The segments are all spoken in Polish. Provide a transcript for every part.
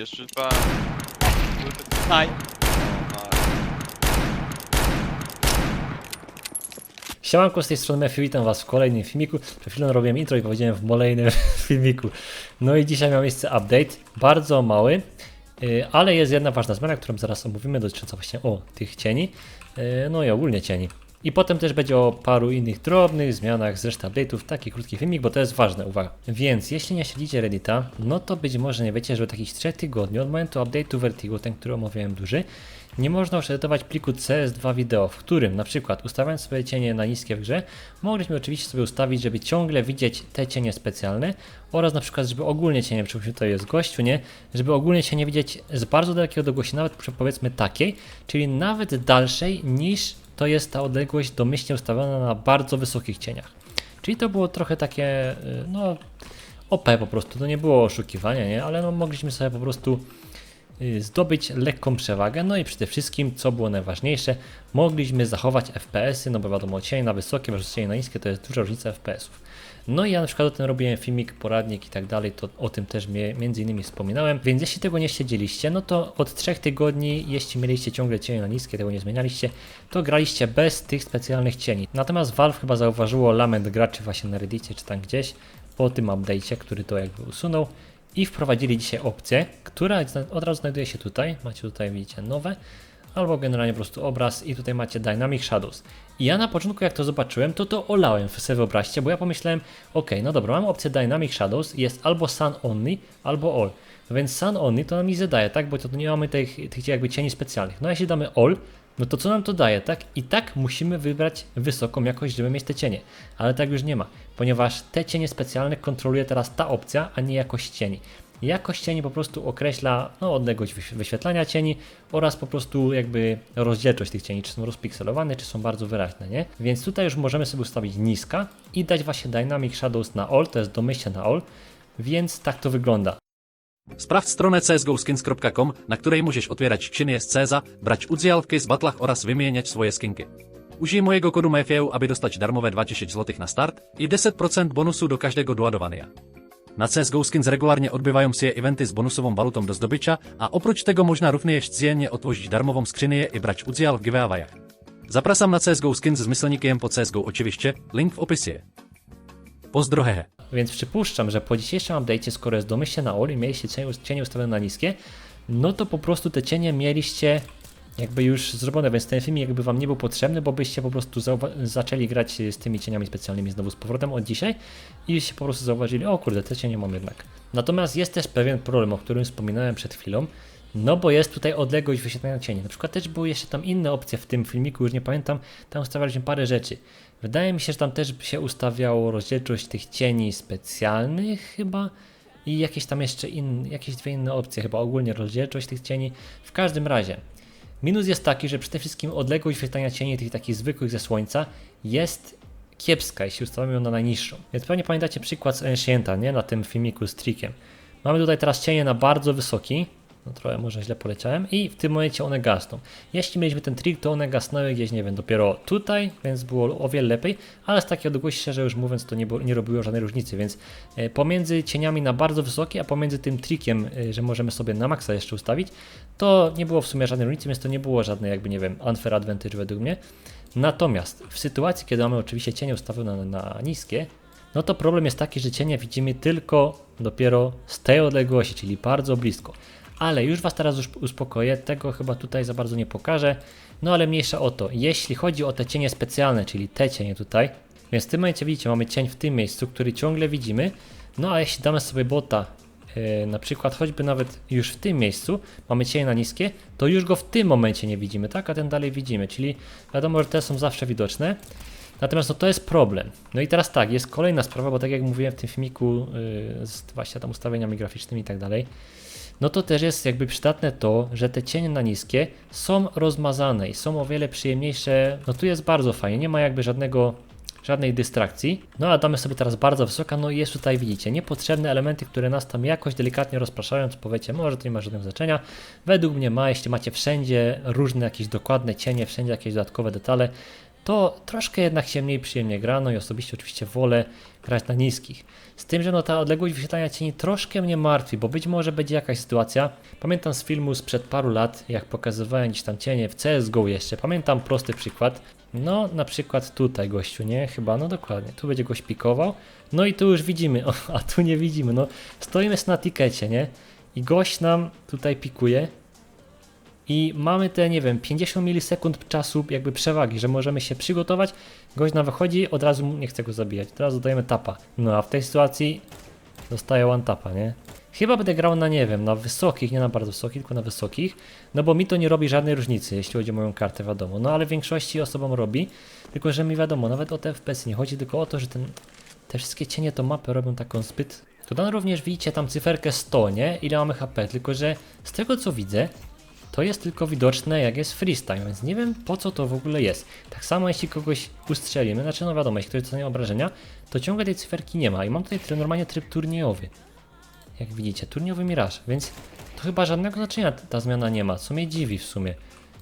Jeszcze dwa. Aj. Siemanko, z tej strony Matthew, witam was w kolejnym filmiku. Przed chwilą robiłem intro i powiedziałem w kolejnym filmiku. No i dzisiaj miał miejsce update, bardzo mały, yy, ale jest jedna ważna zmiana, którą zaraz omówimy, dotycząca właśnie o tych cieni, yy, no i ogólnie cieni. I potem też będzie o paru innych drobnych zmianach z reszty update'ów, taki krótki filmik, bo to jest ważne, uwaga. Więc jeśli nie śledzicie Reddita, no to być może nie wiecie, że od takich 3 tygodni, od momentu update'u Vertigo, ten, który omawiałem duży, nie można już pliku CS2 wideo, w którym na przykład ustawiając sobie cienie na niskie w grze, mogliśmy oczywiście sobie ustawić, żeby ciągle widzieć te cienie specjalne oraz na przykład, żeby ogólnie cienie, przypuśćmy to jest gościu, nie, żeby ogólnie cienie widzieć z bardzo dalekiej odległości, nawet powiedzmy takiej, czyli nawet dalszej niż to jest ta odległość domyślnie ustawiona na bardzo wysokich cieniach. Czyli to było trochę takie, y, no, OP po prostu, to nie było oszukiwania, nie, ale no mogliśmy sobie po prostu zdobyć lekką przewagę, no i przede wszystkim, co było najważniejsze, mogliśmy zachować FPS-y, no bo wiadomo, cień na wysokie versus cień na niskie to jest duża różnica FPS-ów. No i ja na przykład o tym robiłem filmik, poradnik i tak dalej, to o tym też między innymi wspominałem, więc jeśli tego nie śledziliście, no to od trzech tygodni, jeśli mieliście ciągle cienie na niskie, tego nie zmienialiście, to graliście bez tych specjalnych cieni. Natomiast Valve chyba zauważyło lament graczy właśnie na Reddicie czy tam gdzieś, po tym update'cie, który to jakby usunął i wprowadzili dzisiaj opcję, która od razu znajduje się tutaj, macie tutaj widzicie nowe, albo generalnie po prostu obraz i tutaj macie Dynamic Shadows. I ja na początku jak to zobaczyłem, to to olałem sobie wyobraźcie, bo ja pomyślałem, ok, no dobra, mam opcję Dynamic Shadows, jest albo Sun Only, albo All. No więc Sun Only to nam nic daje, tak, bo to nie mamy tych, tych jakby cieni specjalnych. No a jeśli damy All, no to co nam to daje, tak? I tak musimy wybrać wysoką jakość, żeby mieć te cienie. Ale tak już nie ma, ponieważ te cienie specjalne kontroluje teraz ta opcja, a nie jakość cieni. Jakość cieni po prostu określa no, odległość wyś- wyświetlania cieni oraz po prostu jakby rozdzielczość tych cieni, czy są rozpikselowane, czy są bardzo wyraźne, nie? Więc tutaj już możemy sobie ustawić niska i dać właśnie Dynamic Shadows na All, to jest domyślnie na All, więc tak to wygląda. Sprawdź stronę csgoskins.com, na której musisz otwierać skrzynię z CESa, brać udział w case battle'ach oraz wymieniać swoje skinki. Użyj mojego kodu MFU, aby dostać darmowe 20 zł na start i 10% bonusu do każdego doładowania. Na CSGO Skins regularnie odbywają się eventy z bonusową walutą do zdobycia, a oprócz tego można również codziennie otworzyć darmową skrzynię i brać udział w giveawayach. Zapraszam na CSGO Skins z myślnikiem po CSGO oczywiście, link w opisie. Pozdro. Więc przypuszczam, że po dzisiejszym update'cie, skoro jest domyślnie na all i mieliście cienie, cienie ustawione na niskie, no to po prostu te cienie mieliście jakby już zrobione, więc ten film jakby wam nie był potrzebny, bo byście po prostu zaczęli grać z tymi cieniami specjalnymi znowu z powrotem od dzisiaj i się po prostu zauważyli, o kurde, te cienie mam jednak. Natomiast jest też pewien problem, o którym wspominałem przed chwilą, no bo jest tutaj odległość wyświetlania cieni. Na przykład też były jeszcze tam inne opcje w tym filmiku, już nie pamiętam, tam ustawialiśmy parę rzeczy. Wydaje mi się, że tam też się ustawiało rozdzielczość tych cieni specjalnych chyba i jakieś tam jeszcze inne, jakieś dwie inne opcje, chyba ogólnie rozdzielczość tych cieni. W każdym razie, minus jest taki, że przede wszystkim odległość wyświetlania cieni tych takich zwykłych ze słońca jest kiepska, jeśli ustawimy ją na najniższą. Więc pewnie pamiętacie przykład z Ancienta, nie? Na tym filmiku z trickiem. Mamy tutaj teraz cienie na bardzo wysoki, no trochę może źle poleciałem i w tym momencie one gasną. Jeśli mieliśmy ten trik, to one gasnęły gdzieś, nie wiem, dopiero tutaj, więc było o wiele lepiej, ale z takiej odległości, szczerze już mówiąc, to nie, nie robiło żadnej różnicy, więc e, pomiędzy cieniami na bardzo wysokie, a pomiędzy tym trikiem, e, że możemy sobie na maksa jeszcze ustawić, to nie było w sumie żadnej różnicy, więc to nie było żadnej jakby, nie wiem, unfair advantage według mnie. Natomiast w sytuacji, kiedy mamy oczywiście cienie ustawione na niskie, no to problem jest taki, że cienie widzimy tylko dopiero z tej odległości, czyli bardzo blisko. Ale już Was teraz uspokoję, tego chyba tutaj za bardzo nie pokażę. No ale mniejsza o to. Jeśli chodzi o te cienie specjalne, czyli te cienie tutaj, więc w tym momencie widzicie, mamy cień w tym miejscu, który ciągle widzimy. No a jeśli damy sobie bota, yy, na przykład choćby nawet już w tym miejscu, mamy cień na niskie, to już go w tym momencie nie widzimy, tak? A ten dalej widzimy, czyli wiadomo, że te są zawsze widoczne. Natomiast no to jest problem. No i teraz tak, jest kolejna sprawa, bo tak jak mówiłem w tym filmiku yy, z właśnie tam ustawieniami graficznymi i tak dalej, no to też jest jakby przydatne to, że te cienie na niskie są rozmazane i są o wiele przyjemniejsze. No tu jest bardzo fajnie, nie ma jakby żadnego żadnej dystrakcji. No a damy sobie teraz bardzo wysoka, no i jest tutaj widzicie, niepotrzebne elementy, które nas tam jakoś delikatnie rozpraszają, co powiecie, może to nie ma żadnego znaczenia. Według mnie ma, jeśli macie wszędzie różne jakieś dokładne cienie, wszędzie jakieś dodatkowe detale, to troszkę jednak się mniej przyjemnie gra, no i osobiście oczywiście wolę grać na niskich. Z tym, że no ta odległość wyświetlania cieni troszkę mnie martwi, bo być może będzie jakaś sytuacja. Pamiętam z filmu sprzed paru lat, jak pokazywałem gdzieś tam cienie w CSGO jeszcze. Pamiętam prosty przykład. No, na przykład tutaj gościu, nie? Chyba, no dokładnie. Tu będzie gość pikował. No i tu już widzimy, o, a tu nie widzimy. No, stoimy na tikecie, nie? I gość nam tutaj pikuje. I mamy te, nie wiem, 50 milisekund czasu jakby przewagi, że możemy się przygotować. Gość nam wychodzi, od razu nie chce go zabijać. Od razu dajemy tapa. No a w tej sytuacji dostaje one tapa, nie? Chyba będę grał na, nie wiem, na wysokich, nie na bardzo wysokich, tylko na wysokich. No bo mi to nie robi żadnej różnicy, jeśli chodzi o moją kartę, wiadomo. No ale większości osobom robi. Tylko, że mi wiadomo, nawet o te FPS nie chodzi, tylko o to, że ten, te wszystkie cienie to mapy robią taką zbyt... Dodano również, widzicie, tam cyferkę 100, nie? Ile mamy HP, tylko że z tego co widzę, to jest tylko widoczne jak jest freestyle, więc nie wiem po co to w ogóle jest. Tak samo jeśli kogoś ustrzelimy, znaczy no wiadomo, jeśli ktoś dostanie obrażenia, to ciągle tej cyferki nie ma i mam tutaj tryb, normalnie tryb turniejowy. Jak widzicie, turniowy Mirage, więc to chyba żadnego znaczenia ta zmiana nie ma, co mnie dziwi w sumie.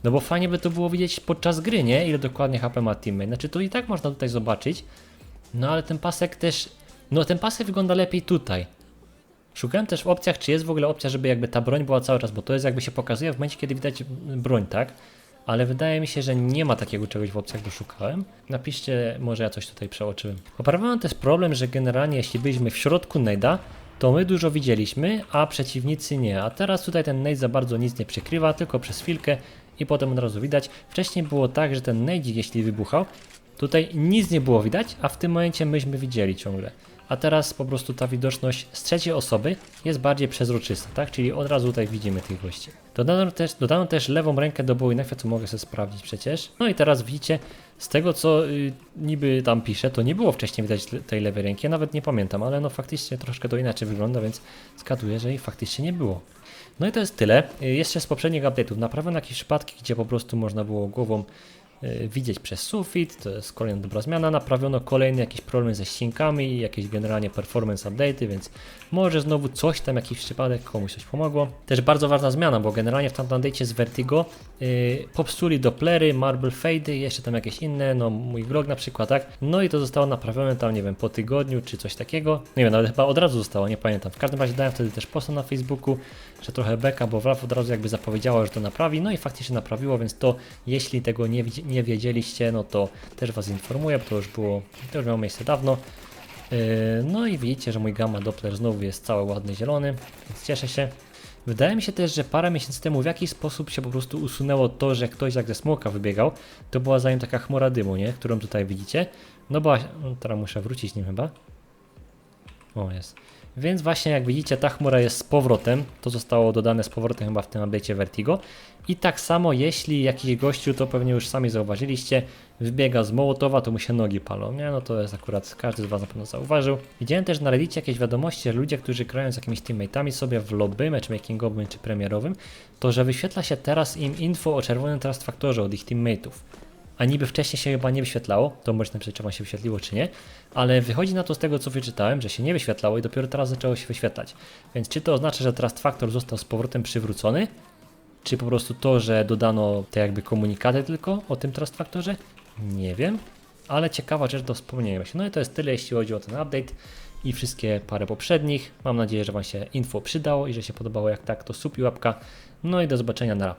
No bo fajnie by to było widzieć podczas gry, nie? Ile dokładnie HP ma teammate. Znaczy to i tak można tutaj zobaczyć, no ale ten pasek też, no ten pasek wygląda lepiej tutaj. Szukałem też w opcjach, czy jest w ogóle opcja, żeby jakby ta broń była cały czas, bo to jest jakby się pokazuje w momencie, kiedy widać broń, tak? Ale wydaje mi się, że nie ma takiego czegoś w opcjach, bo szukałem. Napiszcie, może ja coś tutaj przeoczyłem. Poprawiłem też problem, że generalnie jeśli byliśmy w środku Nejda, to my dużo widzieliśmy, a przeciwnicy nie. A teraz tutaj ten Nade za bardzo nic nie przykrywa, tylko przez chwilkę i potem od razu widać. Wcześniej było tak, że ten Nade jeśli wybuchał, tutaj nic nie było widać, a w tym momencie myśmy widzieli ciągle. A teraz po prostu ta widoczność z trzeciej osoby jest bardziej przezroczysta, tak? Czyli od razu tutaj widzimy tych gości. Dodano też, dodano też lewą rękę do bojnawia, co mogę sobie sprawdzić przecież. No i teraz widzicie, z tego co y, niby tam pisze, to nie było wcześniej widać tej lewej ręki, ja nawet nie pamiętam, ale no faktycznie troszkę to inaczej wygląda, więc zgaduję, że jej faktycznie nie było. No i to jest tyle. Y, Jeszcze z poprzednich update'ów. Naprawiono jakieś przypadki, gdzie po prostu można było głową widzieć przez sufit, to jest kolejna dobra zmiana. Naprawiono kolejny jakiś problem ze ścinkami jakieś generalnie performance update'y, więc może znowu coś tam, jakiś przypadek komuś coś pomogło. Też bardzo ważna zmiana, bo generalnie w tamtym update'cie z Vertigo yy, popsuli Dopplery, Marble Fade'y, jeszcze tam jakieś inne, no mój vlog na przykład, tak? No i to zostało naprawione tam, nie wiem, po tygodniu czy coś takiego. Nie wiem, nawet chyba od razu zostało, nie pamiętam. W każdym razie dałem wtedy też posta na Facebooku, że trochę beka, bo Valve od razu jakby zapowiedziało, że to naprawi, no i faktycznie naprawiło, więc to jeśli tego nie, nie wiedzieliście, no to też Was informuję, bo to już było, to już miało miejsce dawno. Yy, No i widzicie, że mój gamma Doppler znowu jest cały ładny zielony, więc cieszę się. Wydaje mi się też, że parę miesięcy temu w jakiś sposób się po prostu usunęło to, że ktoś jak ze smoka wybiegał, to była za nim taka chmura dymu, nie? Którą tutaj widzicie. No bo, no, teraz muszę wrócić nim chyba. O, jest. Więc właśnie jak widzicie, ta chmura jest z powrotem. To zostało dodane z powrotem chyba w tym update'cie Vertigo. I tak samo, jeśli jakiś gościu, to pewnie już sami zauważyliście, wybiega z Mołotowa, to mu się nogi palą. Nie, no to jest akurat, każdy z Was na pewno zauważył. Widziałem też na Reddicie jakieś wiadomości, że ludzie, którzy grają z jakimiś teammate'ami sobie w lobby, matchmakingowym czy premierowym, to że wyświetla się teraz im info o czerwonym trust faktorze od ich teammate'ów a niby wcześniej się chyba nie wyświetlało, to możecie napisać, czy wam się wyświetliło, czy nie, ale wychodzi na to z tego, co wyczytałem, że się nie wyświetlało i dopiero teraz zaczęło się wyświetlać. Więc czy to oznacza, że Trust Factor został z powrotem przywrócony, czy po prostu to, że dodano te jakby komunikaty tylko o tym Trust Factorze? Nie wiem, ale ciekawa rzecz do wspomnienia się. No i to jest tyle, jeśli chodzi o ten update i wszystkie parę poprzednich. Mam nadzieję, że Wam się info przydało i że się podobało. Jak tak, to sub i łapka. No i do zobaczenia na